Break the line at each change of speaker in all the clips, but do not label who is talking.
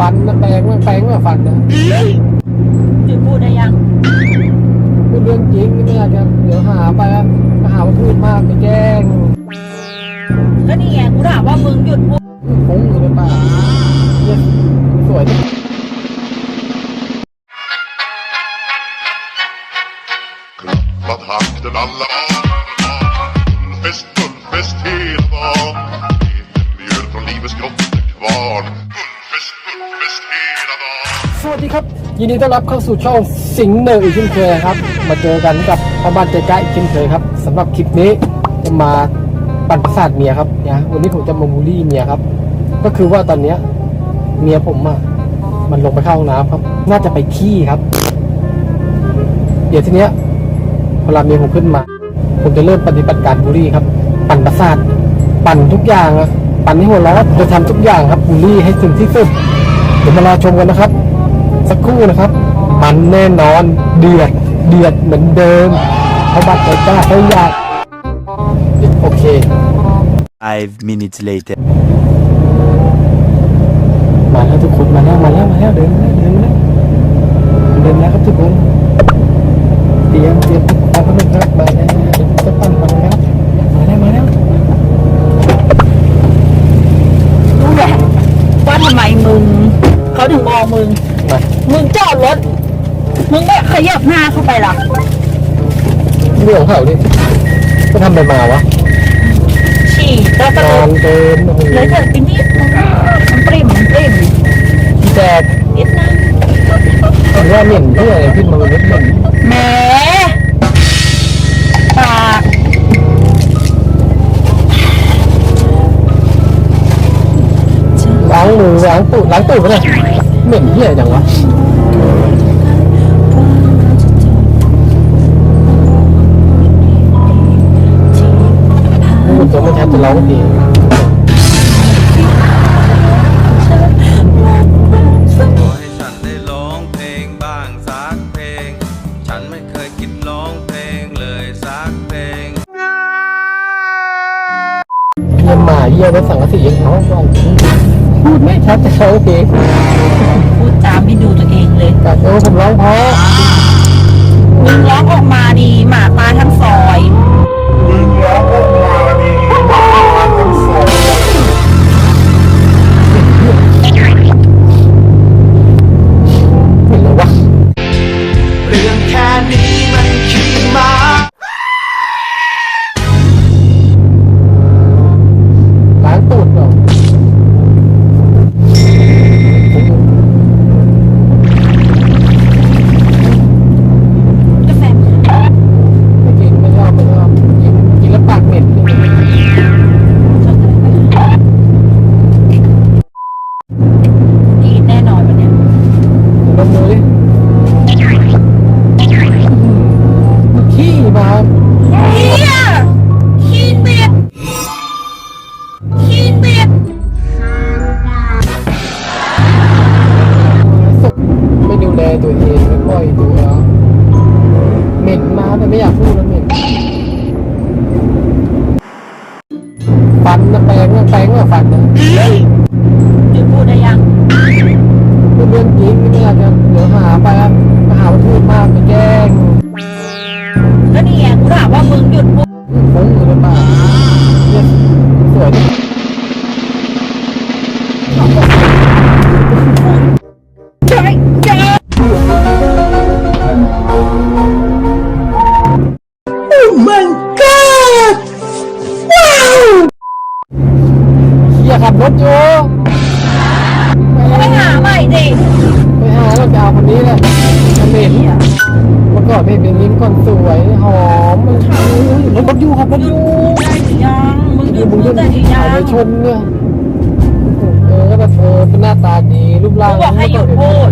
ฟันนะแปลงว่าแปลงว่าฟันนะ
จุดพูดได้ยัง
พูดเรื่องจริงไม่อยากจะเดี๋ยวหาไปอะมาหาว่าพูดมากไปแกล้ง
ก็นี่ไงกูถามว่ามึงหยุดพูด
ฟุ้งอยู่ในป่าเหี้ยสวยจัง
Klappat hakten alla Fullfest,
ครับ ยินดีต้อนรับเข้าสู่ช่องสิงห์เนอร์อีกเช่นเคยครับ มาเจอกันกับพ่อบ้านใจกล้าอีกเช่นเคยครับสำหรับคลิปนี้จะมาปั่นประสาทเมียครับนะวันนี้ผมจะมาบูลลี่เมียครับ ก็คือว่าตอนเนี้ยเมียผมอะมันลงไปเข้าห้องน้ำครับ น่าจะไปขี้ครับ เดี๋ยวทีเนี้ยพอเวลาเมียผมขึ้นมา ผมจะเริ่มปฏิบัติการบูลลี่ครับ ปั่นประสาทปั่นทุกอย่างอะปั่นให้หัวร้อนจะทำทุกอย่างครับบูลลี่ให้ถึงที่สุดเดี๋ยวมารอชมกันนะครับ สักครู่นะครับ มันแน่นอนเดือดเดือดเหมือนเดิมเพราะบัตรใจกล้าเขาอยากโอเค
Five minutes later.
มาแล้วทุกคนมาแล้วมาแล้วมาแล้วเดินมาแล้วเดินมาแล้วเดินแล้วครับทุกคนเตรียมเตรียมความพร้อมครับมาแล้วเดี๋ยวจะปั้นมาแล้วมาแล้วมาแล้ว
รู้แหละว่าทำไมมึงเขาถึงมองมึง
มา
มึงจอดรถ มึงไม่ขยับหน้าเข้าไปหรอ
เรื่องของเขาดิก็ทำไปมาวะ
ฉี่แล้วก็
นานเกินโอ้โห
เลยเกิดเป็นนิดนึงมันปริ่มมันปริ่ม
พี่แจ๊ด
นิดนึง
หรือว่าเหม็นเพื่ออะไรขึ้นมาเป็นเม็ดเหม็น
แหมปาก
ล้างมือล้างตูดล้างตูดไปเลยเหม็นเหี้ยจังวะ จะร้องเพลง
ขอให้ฉันได้ร้องเพลงบ้างสักเพลง ฉันไม่เคยคิดร้องเพลงเลยสักเพลง
เยี่ยมหมาเยี่ยมรถสังกะสียังเขาบอกพูดไม่ชัดจะร้องเพลง
พูดตามไม่ดูตัวเองเลย
แต่เออผมร้องเพราะ
มึงร้องออกมาดีหมา
แป
ลงว่าแปลงว่าฟันนะ
หยุดพูดได้ยัง
เป็นเรื่องจริงนี่อยาจจะเดี๋ยวหาไปอะมาหาว่าพูดมากไปแกล้ง
ก็นี่ไงกูถามว่ามึงหยุดพูด
เมื่อก่อนไม่เป็นลิ้นก่อนสวยหอมรถรถอยู่ครับรถอยู่
ได้หรือยังมึงหยุด
มึ
พู
ง
ด
จะ
ได้หรือยั
ถ่ายไปชนเนี่ยเออก็แบบเออเป็นหน้าตาดีรูปร่าง
กูบอ
กให้
หยุดพูด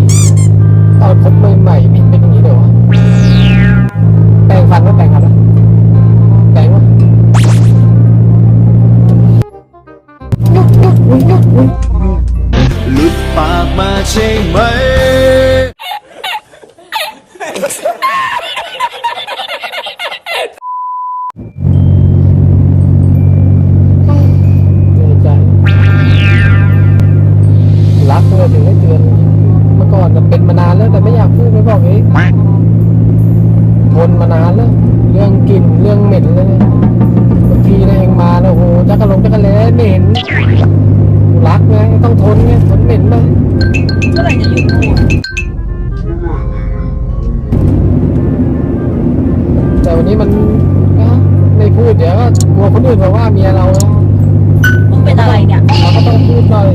รื่องกลิ่นเรื่องเหม็นเลยเนี่ยบางทีนะเองมาแล้วโอ้โหจักระลงจักระแล้เหม็นรักไงต้องทนไงทนเหม็นไหม
เมื่อไหร่จะหยุดพูด
แต่วันนี้มันนะไม่พูดเดี๋ยวก็กลัวคนอื่นมาว่าเมียเรานะ
มึงเป็นอะไรเนี่ย
เราก็ต้องพูดหน่อย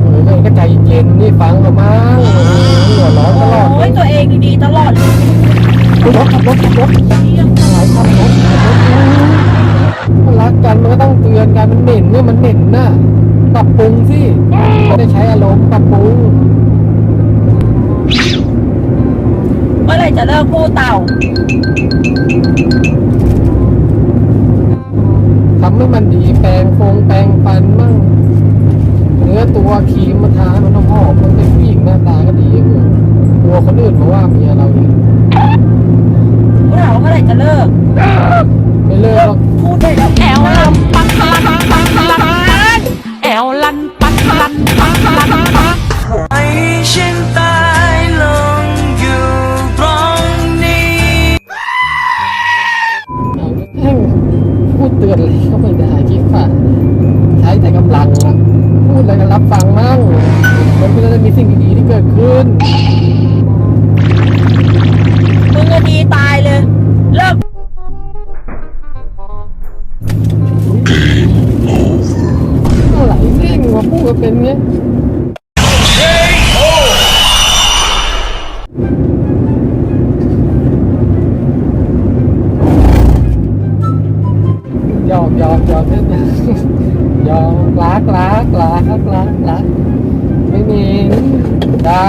เออเองก็ใจเย็นนี่ฟังเรามั้งโอ้โหหัวร้อนตลอด
โอ้ยตัวเองดีๆตลอดเลย
รถขับรถขับรถหลขับรถขับรถมันรักกันมันก็ต้องเตือนกันมันเหม็นเนี่ยมันเหม็นน่ะปรับปรุงสิไม่ได้ใช้อารมณ์ปรับปรุง
เมื่อไหร่จะเลิกพูดเต่า
ทำให้มันดีแปรงฟงแปรงฟันมั่งเนื้อตัวครีมมาทามันหอมมันเป็นผู้หญิงหน้าตาก็ดีเออกลัวคนอื่นมาว่าเมียเราเนี่ย
กูถามว่า เมื่อไหร่จะเลิก
ไม่เลิกหรอก
พูดได้แล้ว
แอวลำปักลันปักลันแอวลันปักลันปักลันปัก
ให้ฉันตายลงอยู่ตรงนี้
เอาให้พูดเตือนอะไรก็ไม่ได้คิดว่าใช้แต่กำลังอะพูดอะไรก็รับฟังมั่งมันก็จะมีสิ่งดีๆที่เกิดขึ้น
มึงก็ดีตาย เป็
นเงี้ยยอมยอมยอมเนี่ยยอมรักรักรักรักรักไม่มีดา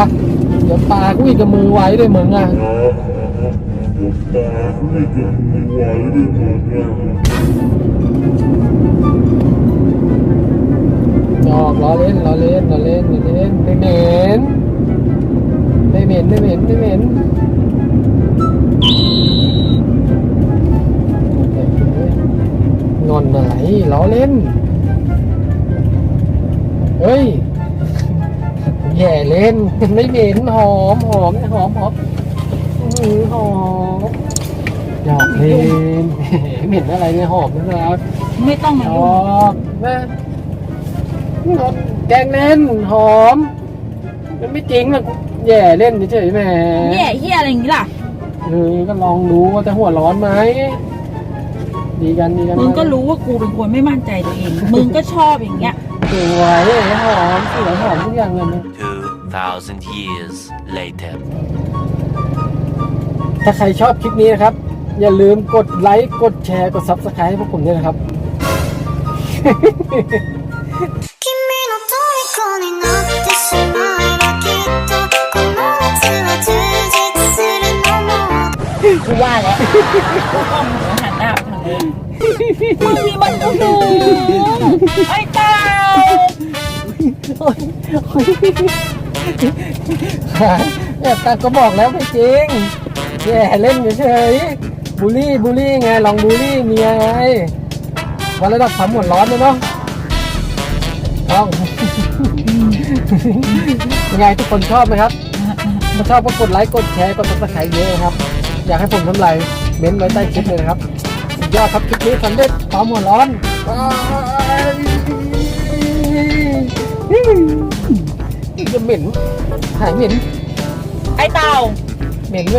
เดี๋ยวปากกูอีกกับมือไว้ด้วยมึงอะ หยอกล้อเล่นล้อเล่นล้อเล่นล้อเล่นไม่เหม็นไม่เหม็นไม่เหม็นไม่เหม็นงอนอะไรล้อเล่น เฮ้ยแย่เล่นไม่เหม็นหอมหอมหอมหอมอื้อหือหอมหยอกเล่นเหม็นอะไรเนี่ยหอมนะครับ
ไม่ต้องมา
ห
ยุ่
องมนะนอน แกงเล่นหอม มันไม่จริงนะแย่เล่นเฉยๆแหม
แย่เฮียอะไรอย่างงี้ล่ะ
เออก็ลองดูว่าจะหัวร้อนไหมดีกันดีกัน
มึงก็รู้ว่ากูเป็นคนไม่มั่นใจตัวเอง มึงก็ชอบอย่างเงี้ย
สวยหอมสวยหอมทุกอย่างเลยนะ
2,000 years later.
ถ้าใครชอบคลิปนี้นะครับ อย่าลืมกดไลค์ กดแชร์ กดซับสไครต์ให้พวกผมด้วยนะครับ
มึงหันหน้าไปทางนู้มึงนี่มันกูดูไอ้เต่า
เนี่ยตาก็บอกแล้วไม่จริงแย่เล่นเฉยๆบูลลี่บูลลี่ไงลองบูลลี่เมียไงวันระดับความหัวร้อนเลยเนาะต้องยังไงทุกคนชอบไหมครับถ้าชอบก็กดไลค์กดแชร์กดติดตามเยอะนะครับ อยากให้ผมทำไร เม้นไว้ใต้คลิปเลยนะครับสุดยอดครับคลิปนี้สำเร็จความหัวร้อนจะเหม็นหายเหม็น
ไอ้เต่า
เหม็นเว้ย